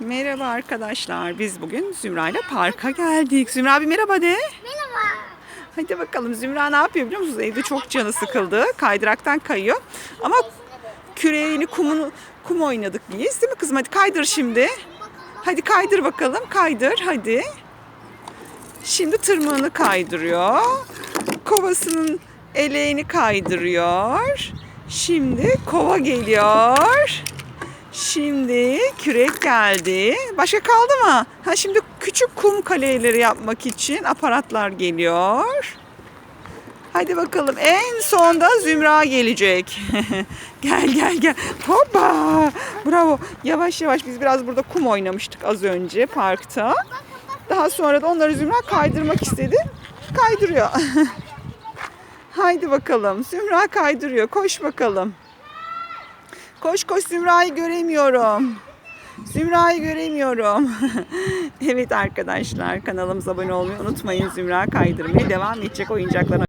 Merhaba arkadaşlar. Biz bugün Zümra ile parka geldik. Zümra bir merhaba de. Merhaba. Hadi bakalım Zümra ne yapıyor biliyor musunuz? Evde çok canı sıkıldı. Kaydıraktan kayıyor. Ama küreğini kumunu kum oynadık biz değil mi kızım? Hadi kaydır şimdi. Hadi kaydır bakalım. Kaydır hadi. Şimdi tırmığını kaydırıyor. Kovasının eleğini kaydırıyor. Şimdi kova geliyor. Şimdi kürek geldi. Başka kaldı mı? Ha şimdi küçük kum kaleleri yapmak için aparatlar geliyor. Hadi bakalım en sonda Zümra gelecek. gel gel gel. Hoppa. Bravo. Yavaş yavaş biz biraz burada kum oynamıştık az önce parkta. Daha sonra da onları Zümra kaydırmak istedi. Kaydırıyor. Haydi bakalım. Zümra kaydırıyor. Koş bakalım. Koş koş Zümra'yı göremiyorum. Zümra'yı göremiyorum. evet arkadaşlar kanalımıza abone olmayı unutmayın. Zümra kaydırmaya devam edecek oyuncaklarına.